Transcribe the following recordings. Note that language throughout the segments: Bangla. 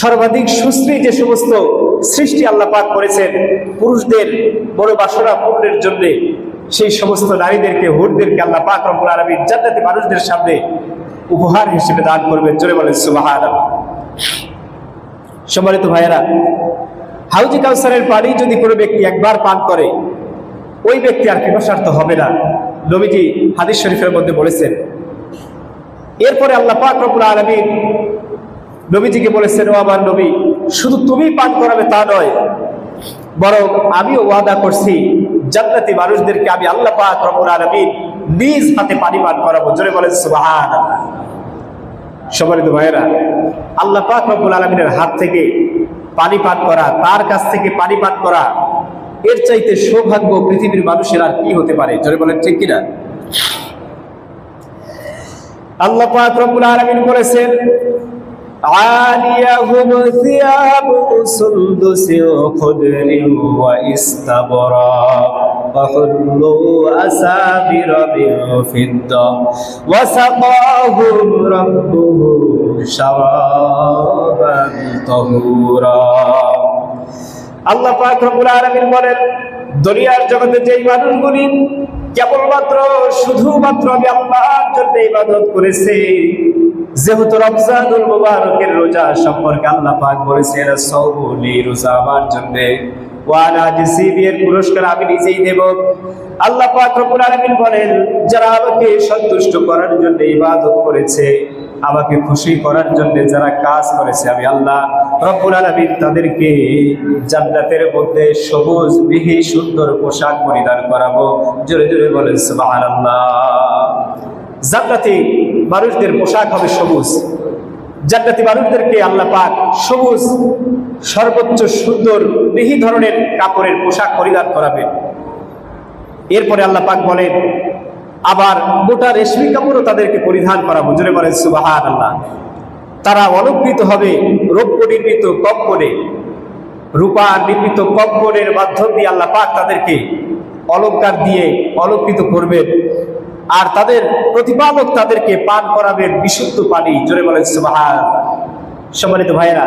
সর্বাধিক সুশ্রী যে সমস্ত সৃষ্টি আল্লাহ পাক করেছেন, পুরুষদের বড় বাসনা পূর্ণের জন্য সেই সমস্ত নারীদেরকে, হুরদেরকে আল্লাহ পাক রব্বুল আলমীর জান্নাতি মানুষদের সামনে উপহার হিসেবে দান করবেন। জোরে বলেন সুবাহান সম্মানিত ভাইয়েরা, হাউজি কাউসারের পানি যদি কোনো ব্যক্তি একবার পান করে, ওই ব্যক্তি আর পিপাসার্থ হবে না। নবীজি হাদিস শরীফের মধ্যে বলেছেন, এরপরে আল্লাহ পাক রব্বুল আলমীর নবীজিকে বলেছেন, ও আমার নবী, শুধু তুমি পান করাবে তা নয়, বরং আমিও ওয়াদা করছি, জান্নাতি মানুষদেরকে আমি আল্লাহ পাক রব্বুল আলামিন নিজ হাতে পানি পান করাবো। জোরে বলেন, সুবহানাল্লাহ। সম্মানিত ভাইয়েরা, আল্লাহ পাক রব্বুল আলামিনের হাত থেকে পানি পান করা, তার কাছ থেকে পানি পান করা, এর চাইতে সৌভাগ্য পৃথিবীর মানুষের আর কি হতে পারে? জোরে বলেন, ঠিক কিনা? আল্লাহ পাক রব্বুল আলামিন বলেছেন عاليهم ثياب سندس خضر واستبرق وحلوا أسابر من فضة وسقاهم ربهم شرابا طهورا আল্লাহ পাক রব্বুল আলামিন বলেন দুনিয়ার জগতে যেই মানুষগুলি কেবলমাত্র শুধুমাত্র আমি আল্লাহর জন্য ইবাদত করেছে যেহেতু রমজানুল মুবারকের রোজা সম্পর্কে আল্লাহ পাক বলেছে এরা সৌবলি রোজা আমার জন্য। ইবাদত করেছে, আমাকে খুশি করার জন্য যারা কাজ করেছে, আমি আল্লাহ তাদেরকে জান্নাতের মধ্যে সবুজ বিহি সুন্দর পোশাক পরিধান করাবো। জোরে জোরে বলেন, সুবহানাল্লাহ। জান্নাতি মানুষদের পোশাক হবে সবুজ। জান্নাতি মানুষদেরকে আল্লাহ পাক সবুজ, সর্বোচ্চ, সুন্দর মিহি ধরনের কাপড়ের পোশাক পরিধান করাবেন এরপরে আল্লাহ পাক বলেন, আবার গোটা রেশমি কাপড়ও তাদেরকে পরিধান করাবো। জোরে বলেন সুবাহান আল্লাহ তারা অলঙ্কৃত হবে রৌপ্য নির্মিত কম্পনে রূপা নির্মিত কম্পনের মাধ্যম দিয়ে আল্লাহ পাক তাদেরকে অলঙ্কার দিয়ে অলঙ্কৃত করবেন। আর তাদের প্রতিপালক তাদেরকে পান করাবেন বিশুদ্ধ পানি। জোরে বলেন, সুবাহান। সম্মানিত ভাইয়েরা,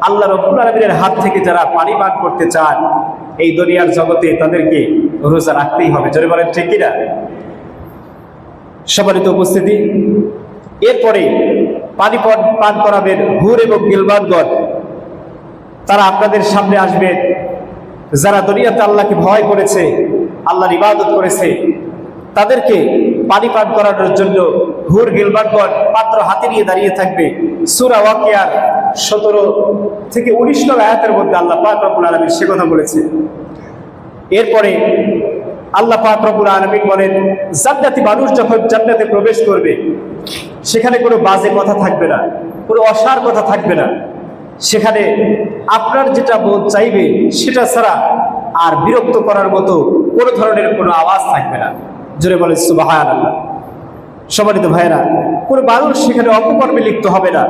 আল্লাহ রব্বুল আলমিনের হাত থেকে যারা পানি পান করতে চান, এই দুনিয়ার জগতে তাদেরকে রোজা রাখতেই হবে। জোরে বলেন, ঠিক কিনা? সম্মানিত উপস্থিতি, এরপরে পানি পান- করাবেন হুর এবং গিলবানগণ তারা আপনাদের সামনে আসবেন যারা দুনিয়াতে আল্লাহকে ভয় করেছে, আল্লাহর ইবাদত করেছে তাদেরকে পানি পান করানোর জন্য হুর গিলবানগণ পাত্র হাতে নিয়ে দাঁড়িয়ে থাকবে। সুরা ওয়াকিয়ার সতেরো থেকে উনিশ নং আয়াতের মধ্যে আল্লাহ পাক রব্বুল আলমী সে কথা বলেছে। এরপরে আল্লাহ পাক রব্বুল বলেন, জান্নাতি মানুষ যখন জান্নাতে প্রবেশ করবে, সেখানে কোনো বাজে কথা থাকবে না, কোনো অসার কথা থাকবে না। সেখানে আপনার যেটা বোধ চাইবে সেটা ছাড়া আর বিরক্ত করার মতো কোনো ধরনের কোনো আওয়াজ থাকবে না। জোরে বলে সুবাহান সম্মানিত ভাইয়েরা, কোনো মানুষ সেখানে অপকর্মে লিপ্ত হবে না।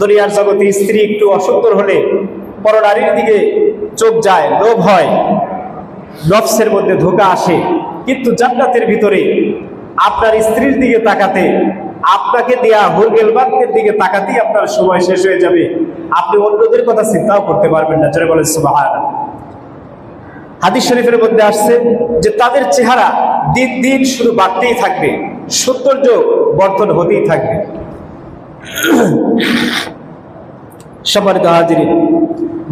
দুনিয়ার জগতে স্ত্রী একটু অসুন্দর হলে পরনারীর দিকে চোখ যায়, লোভ হয়। নফসের মধ্যে ধোকা আসে, কিন্তু জান্নাতের ভিতরে আপনার স্ত্রীর দিকে তাকাতে, আপনাকে দেয়া হুরগেলবাদকে দিকে তাকাতেই আপনার সময় শেষ হয়ে যাবে। আপনি অন্যদের কথা চিন্তাও করতে পারবেন না, জোরে বলেন সুবাহান হাদিস শরীফের মধ্যে আসছে যে তাদের চেহারা দিন দিন শুধু বাড়তেই থাকবে, সৌন্দর্য বর্ধন হতেই থাকবে। সম্মানিত হাজিরি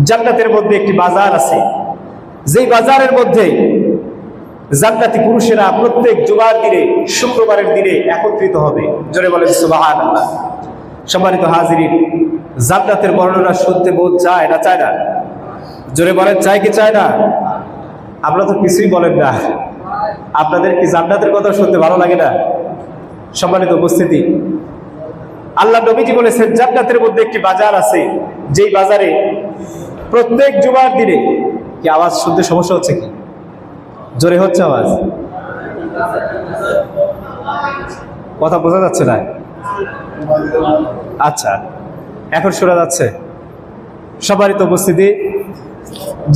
জান্নাতের মধ্যে একটি বাজার আছে। যেই বাজারের মধ্যে জান্নাতি পুরুষেরা প্রত্যেক জুমার দিনে, শুক্রবারের দিনে একত্রিত হবে। জোরে বলেন সুবাহান সম্মানিত হাজিরিন, জান্নাতের বর্ণনা শুনতে বোধ চায় না চায় না? জোরে বলেন, চায় কি চায় না? আপনারা তো কিছুই বলেন না। আপনাদের কি জান্নাতের কথা শুনতে ভালো লাগে না? সম্মানিত উপস্থিতি। আল্লাহ নবীজি বলেছেন, জান্নাতের মধ্যে একটি বাজার আছে, যেই বাজারে প্রত্যেক জুমার দিনে, কি আওয়াজ শুনতে সমস্যা হচ্ছে কি? জোরে হচ্ছে আওয়াজ? কথা বোঝা যাচ্ছে না? আচ্ছা এখন শোনা যাচ্ছে। সবারই তো উপস্থিতি,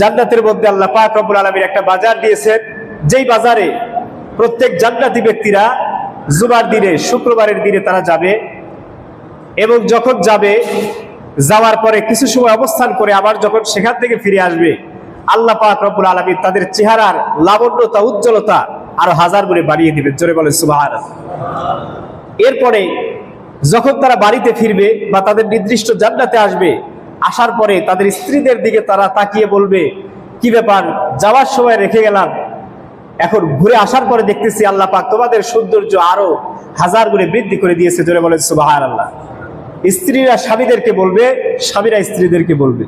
জান্নাতের মধ্যে আল্লাহ পাক রব্বুল আলমীর একটা বাজার দিয়েছেন যেই বাজারে প্রত্যেক জান্নাতি ব্যক্তিরা জুমার দিনে, শুক্রবারের দিনে তারা যাবে এবং যখন যাবে, যাওয়ার পরে কিছু সময় অবস্থান করে আবার যখন সেখান থেকে ফিরে আসবে, আল্লাহ পাক রব্বুল আলমী তাদের চেহারার লাবণ্যতা, উজ্জ্বলতা আরও হাজার গুণে বাড়িয়ে দিবে। জোরে বলে সুবাহ এরপরে যখন তারা বাড়িতে ফিরবে বা তাদের নির্দিষ্ট জান্নাতে আসবে, আসার পরে তাদের স্ত্রীদের দিকে তারা তাকিয়ে বলবে, কি ব্যাপার? যাওয়ার সময় রেখে গেলাম এখন ঘুরে আসার পরে দেখতেছি আল্লাহ পাক তোমাদের সৌন্দর্য আরও হাজার গুণে বৃদ্ধি করে দিয়েছে, জোরে বলেন সুবাহ আল্লাহ স্ত্রীরা স্বামীদেরকে বলবে, স্বামীরা স্ত্রীদেরকে বলবে।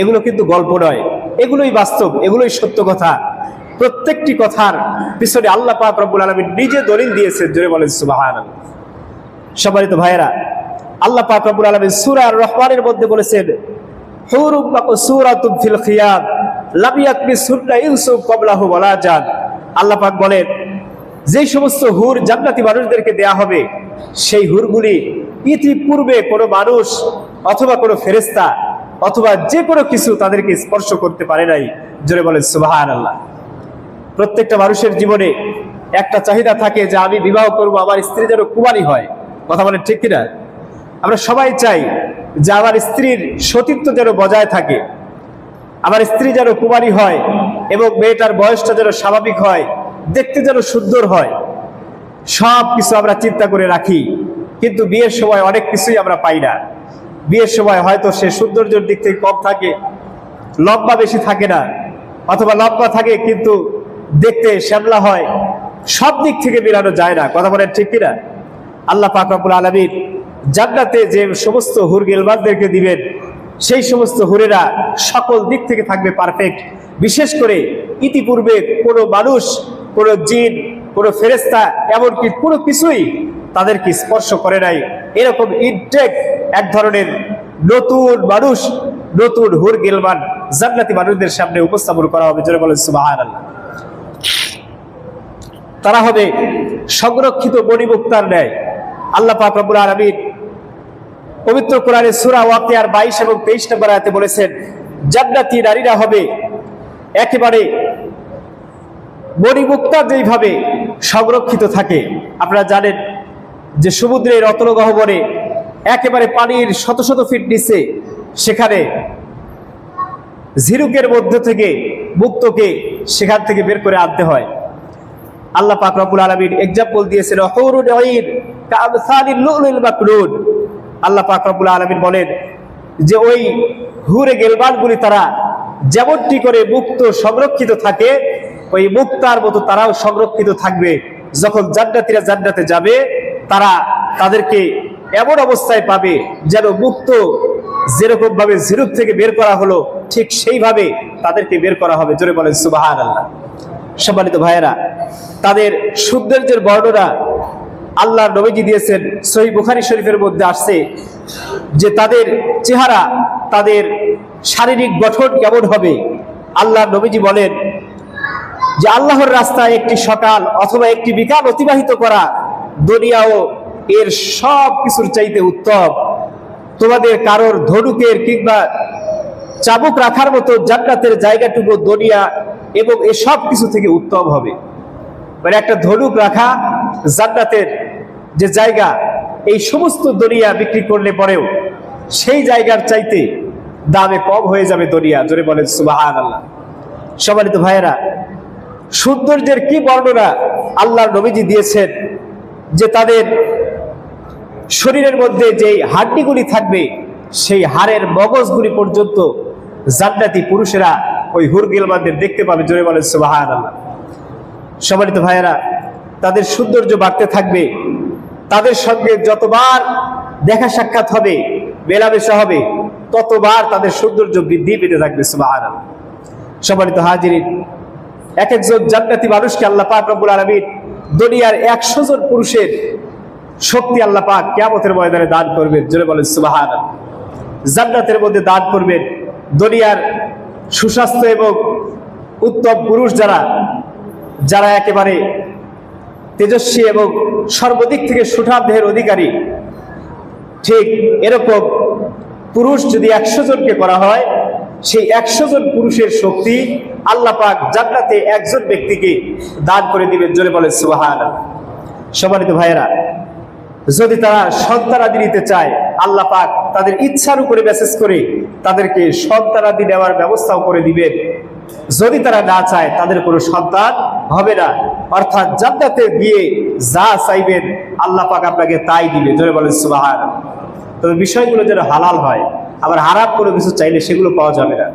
এগুলো কিন্তু গল্প নয়, এগুলোই বাস্তব, এগুলোই সত্য কথা। প্রত্যেকটি কথার পিছনে আল্লাহ পাক রব্বুল আলমী নিজে দলিল দিয়েছে, জোরে বলেন সুবাহ তো ভাইয়েরা, আল্লাহ পাক রব্বুল আলামিন সূরা আর রহমানের মধ্যে বলেছেন, হুরুম মাকসুরাতুম ফিল খিয়াম, লাম ইয়াকমি সুন্না ইউসুফ ক্বাবলাহু ওয়ালা জান। আল্লাহ পাক বলেন, যেই সমস্ত হুর জান্নাতি মানুষদেরকে দেয়া হবে, সেই হুরগুলি ইতিপূর্বে কোনো মানুষ অথবা কোনো ফেরেশতা অথবা যে কোনো কিছু তাদেরকে স্পর্শ করতে পারে নাই। জোরে বলেন সুবাহান আল্লাহ প্রত্যেকটা মানুষের জীবনে একটা চাহিদা থাকে যে আমি বিবাহ করব, আমার স্ত্রী যেন কুমারী হয়। কথা বলেন ঠিক কিনা? আমরা সবাই চাই যে আমার স্ত্রীর সতীত্ব যেন বজায় থাকে, আমার স্ত্রী যেন কুমারী হয়। এবং মেয়েটার বয়সটা যেন স্বাভাবিক হয়, দেখতে যেন সুন্দর হয়, সব কিছু আমরা চিন্তা করে রাখি। কিন্তু বিয়ের সময় অনেক কিছুই আমরা পাই না। বিয়ের সময় হয়তো সে সৌন্দর্যের দিক থেকে কম থাকে, লম্বা বেশি থাকে না, অথবা লম্বা থাকে কিন্তু দেখতে শ্যামলা হয়, সব দিক থেকে মিলানো যায় না। কথা বলেন ঠিক কিনা? আল্লাহ পাক রব্বুল আলামিন জান্নাতে যে সমস্ত হুর গেলবানদেরকে দিবেন সেই সমস্ত হুরেরা সকল দিক থেকে থাকবে পারফেক্ট বিশেষ করে ইতিপূর্বে কোনো মানুষ, কোনো জিন, কোনো ফেরেস্তা এমনকি কোনো কিছুই তাদেরকে স্পর্শ করে নাই। এরকম ইনটেক এক ধরনের নতুন মানুষ, নতুন হুর গেলমান, জান্নাতি মানুষদের সামনে উপস্থাপন করা হবে। জোরে বলেন, সুবহানাল্লাহ। তারা হবে সংরক্ষিত মণিমুক্তার ন্যায়। আল্লাহ পাক রব্বুল আলামিন পবিত্র কোরআনে সূরা ওয়াকিয়ার 22 এবং 23 নম্বর আয়াতে বলেছেন, জান্নাতি নারীরা হবে একেবারে মণিমুক্তা যেইভাবে সংরক্ষিত থাকে। আপনারা জানেন যে সমুদ্রের অতল গহ্বরে একেবারে পানির শত শত ফিট নিচে সেখানে ঝিরুকের মধ্য থেকে মুক্তকে সেখান থেকে বের করে আনতে হয়। আল্লাহ পাক রব্বুল আলামিন এক্সাম্পল দিয়েছেন আল্লাহ পাক রব্বুল আলামিন বলেন যে ওই হুরে গেলবানগুলি তারা যেমনটি করে মুক্ত সংরক্ষিত থাকে, ওই মুক্তার মতো তারাও সংরক্ষিত থাকবে। যখন জান্নাতীরা জান্নাতে যাবে, তারা তাদেরকে এমন অবস্থায় পাবে যেন মুক্ত যেরকম ভাবে ঝিরুক থেকে বের করা হলো, ঠিক সেইভাবে তাদেরকে বের করা হবে। জোরে বলেন সুবাহ আল্লাহ সম্মানিত ভাইয়েরা, তাদের সৌন্দর্যের বর্ণনা আল্লাহ নবীজি দিয়েছেন, সহি বুখারি শরীফের মধ্যে আসছে যে তাদের চেহারা, তাদের শারীরিক গঠন কেমন হবে? আল্লাহ নবীজি বলেন যে আল্লাহর রাস্তায় একটি সকাল অথবা একটি বিকাল অতিবাহিত করা দুনিয়াও এর সব কিছুর চাইতে উত্তম। তোমাদের কারোর ধনুকের কিংবা চাবুক রাখার মতো জান্নাতের জায়গাটুকু দুনিয়া এবং এ সব কিছু থেকে উত্তম হবে। মানে একটা ধনুক রাখা জান্নাতের যে জায়গা এই সমস্ত দরিয়া বিক্রি করলে পরেও সেই জায়গার চাইতে দামে কম হয়ে যাবে দরিয়া জোরে বলেন সুবাহান আল্লাহ সম্মানিত ভাইয়েরা, সৌন্দর্যের কি বর্ণনা আল্লাহর নবীজি দিয়েছেন যে তাদের শরীরের মধ্যে যে হাড্ডিগুলি থাকবে, সেই হাড়ের মগজগুলি পর্যন্ত জান্নাতি পুরুষেরা ওই হুরগিলমানদের দেখতে পাবে। জোরে বলেন সুবাহান আল্লাহ সম্মানিত ভাইয়েরা, তাদের সৌন্দর্য বাড়তে থাকবে তাদের সঙ্গে যতবার দেখা সাক্ষাৎ হবে, মেলামেশা হবে, ততবার তাদের সৌন্দর্য বৃদ্ধি পেতে থাকবে সুবাহান সম্মানিত হাজিরিন এক একজন জান্নাতি মানুষকে আল্লাহ পাক রব্বুল আলমিন দুনিয়ার একশো জন পুরুষের শক্তি আল্লাহ পাক কেমতের ময়দানে দান করবেন, জোরে বলেন সুবাহান জান্নাতের মধ্যে দান করবেন দুনিয়ার সুস্বাস্থ্য এবং উত্তম পুরুষ যারা যারা একেবারে তেজস্বী এবং সর্বদিক থেকে সুঠাম দেহের অধিকারী। ঠিক এরকম পুরুষ যদি একশো জনকে করা হয়, সেই একশো জন পুরুষের শক্তি আল্লাহ পাক জান্নাতে একজন ব্যক্তিকে দান করে দিবেন। জোরে বলে সুবাহান সম্মানিত ভাইয়েরা, যদি তারা সন্তান আদি নিতে চায়, আল্লাহ পাক তাদের ইচ্ছার উপরে মেসেজ করে তাদেরকে সন্তানাদি দেওয়ার ব্যবস্থাও করে দিবেন। যদি তারা না চায়, তাদের কোনো সন্তান হবে না। অর্থাৎ জান্নাতে গিয়ে যা চাইবেন আল্লাহ পাক আপনাকে তাই দিবে। জোরে বলেন সুবাহান তবে বিষয়গুলো যেন হালাল হয়, আবার হারাম কোনো কিছু চাইলে সেগুলো পাওয়া যাবে না।